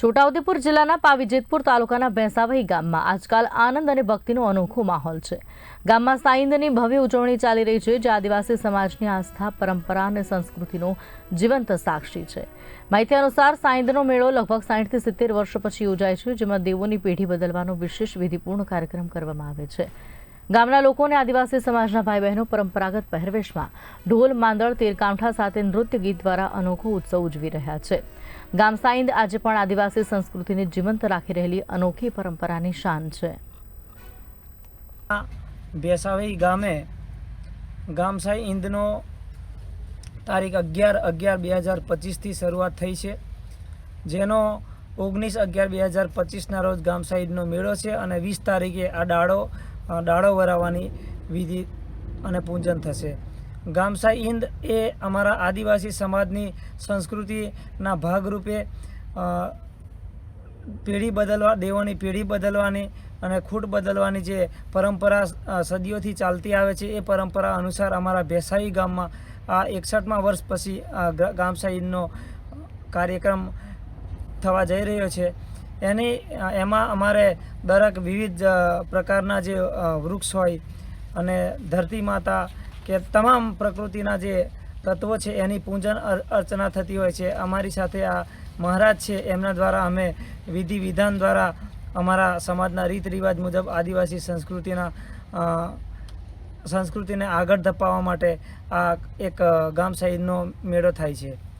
છોટાઉદેપુર જિલ્લાના પાવીજેતપુર તાલુકાના ભેંસાવહી ગામમાં આજકાલ આનંદ અને ભક્તિનો અનોખો માહોલ છે. ગામમાં સાઈંદની ભવ્ય ઉજવણી ચાલી રહી છે, જે આદિવાસી સમાજની આસ્થા, પરંપરા અને સંસ્કૃતિનો જીવંત સાક્ષી છે. માહિતી અનુસાર સાઈંદનો મેળો લગભગ સાહીઠથી સિત્તેર વર્ષ પછી યોજાય છે, જેમાં દેવોની પેઢી બદલવાનો વિશેષ વિધિપૂર્ણ કાર્યક્રમ કરવામાં આવે છે. ગામના લોકો અને આદિવાસી સમાજના ભાઈ બહેનો પરંપરાગત પહેરવેશમાં ઢોલ, માંદળ તીરકાંઠા સાથે નૃત્ય ગીત દ્વારા અનોખો ઉત્સવ ઉજવી રહ્યા છે. ગામ સાઈંદ આજે પણ આદિવાસી સંસ્કૃતિને જીવંત રાખી રહેલી અનોખી પરંપરાની શાન છે. ભેસાભાઈ ગામે. ગામસાઈ ઈંદનો તારીખ અગિયાર અગિયાર બે હજાર પચીસથી શરૂઆત થઈ છે. જેનો ઓગણીસ અગિયાર બે હજાર પચીસના રોજ ગામ સાઈડનો મેળો છે અને વીસ તારીખે આ દાડો દાડો વરાવવાની વિધિ અને પૂજન થશે. ગામસા ઈંદ એ અમારા આદિવાસી સમાજની સંસ્કૃતિના ભાગરૂપે પેઢી બદલવા, દેવોની પેઢી બદલવાની અને ખૂટ બદલવાની જે પરંપરા સદીઓથી ચાલતી આવે છે એ પરંપરા અનુસાર અમારા ભેસાઈ ગામમાં આ એકસઠમાં વર્ષ પછી ગામસા ગ- કાર્યક્રમ થવા જઈ રહ્યો છે. એની એમાં અમારે દરેક વિવિધ પ્રકારના જે વૃક્ષ હોય અને ધરતી માતા કે તમામ પ્રકૃતિના જે તત્વો છે એની પૂજન, અર- અર્ચના થતી હોય છે. અમારી સાથે આ મહારાજ છે, એમના દ્વારા અમે વિધિ વિધાન દ્વારા અમારા સમાજના રીત રિવાજ મુજબ આદિવાસી સંસ્કૃતિના સંસ્કૃતિને આગળ ધપાવવા માટે આ એક ગામ સાઈડનો મેળો થાય છે.